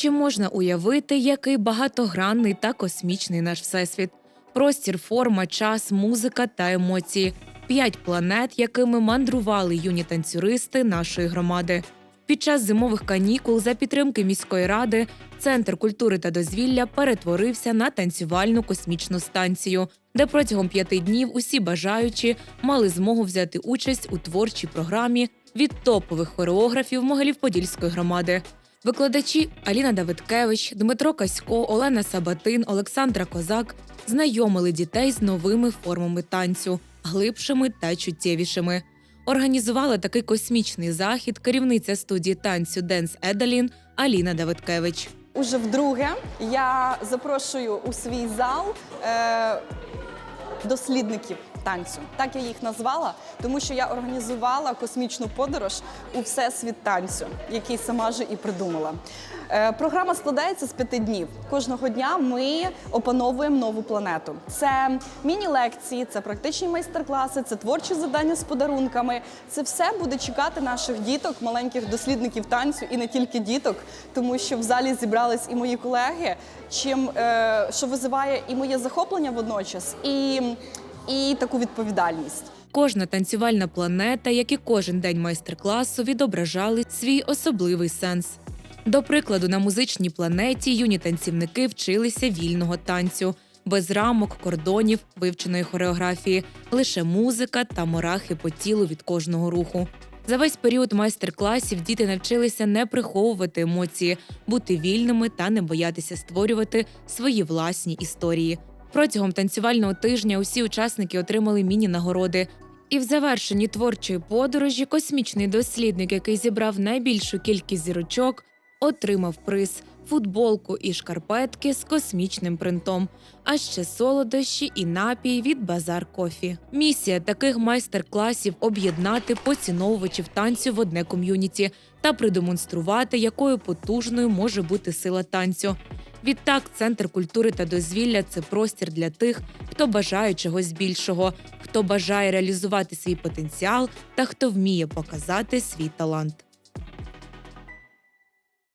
Чи можна уявити, який багатогранний та космічний наш всесвіт? Простір, форма, час, музика та емоції п'ять планет, якими мандрували юні танцюристи нашої громади. Під час зимових канікул за підтримки міської ради центр культури та дозвілля перетворився на танцювальну космічну станцію, де протягом п'яти днів усі бажаючі мали змогу взяти участь у творчій програмі від топових хореографів Могилів-Подільської громади. Викладачі Аліна Давидкевич, Дмитро Касько, Олена Сабатин, Олександра Козак знайомили дітей з новими формами танцю, глибшими та чуттєвішими. Організувала такий космічний захід керівниця студії танцю Денс Едалін Аліна Давидкевич. Уже вдруге я запрошую у свій зал е, дослідників танцю. Так я їх назвала, тому що я організувала космічну подорож у всесвіт танцю, який сама же і придумала. Е, програма складається з п'яти днів. Кожного дня ми опановуємо нову планету. Це міні-лекції, це практичні майстер-класи, це творчі завдання з подарунками. Це все буде чекати наших діток, маленьких дослідників танцю і не тільки діток, тому що в залі зібрались і мої колеги, чим е, що визиває і моє захоплення водночас, і, і таку відповідальність. Кожна танцювальна планета, як і кожен день майстер-класу, відображали свій особливий сенс. До прикладу, на музичній планеті юні танцівники вчилися вільного танцю, без рамок, кордонів, вивченої хореографії, лише музика та мурахи по тілу від кожного руху. За весь період майстер-класів діти навчилися не приховувати емоції, бути вільними та не боятися створювати свої власні історії. Протягом танцювального тижня усі учасники отримали міні-нагороди. І в завершенні творчої подорожі космічний дослідник, який зібрав найбільшу кількість зірочок, отримав приз футболку і шкарпетки з космічним принтом, а ще солодощі і напій від Базар Кофі. Місія таких майстер-класів об'єднати поціновувачів танцю в одне ком'юніті та продемонструвати, якою потужною може бути сила танцю. Відтак, центр культури та дозвілля це простір для тих, хто бажає чогось більшого, хто бажає реалізувати свій потенціал та хто вміє показати свій талант.